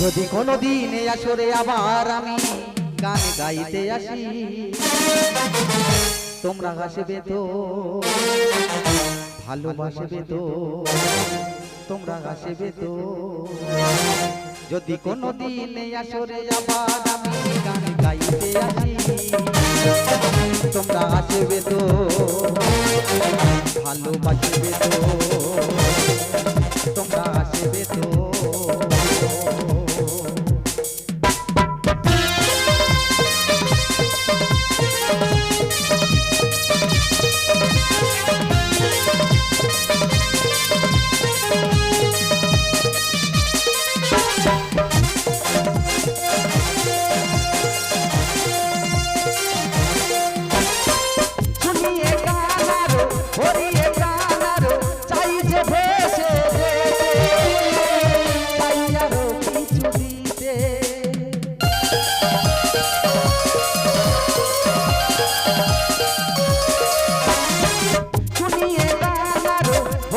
যদি কোনো দিন আসরে আবার আমি গান গাইতে আসি, তোমরা হাসবে তো, ভালোবাসবে তো, তোমরা হাসবে তো। যদি কোনো দিন আসরে আবার আমি গান গাইতে আসি, তোমরা হাসবে তো, ভালোবাসবে তো, তোমরা হাসবে তো।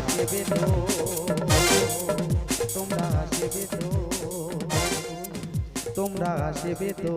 আসবে তো? তোমরা আসবে তো? তোমরা আসবে তো?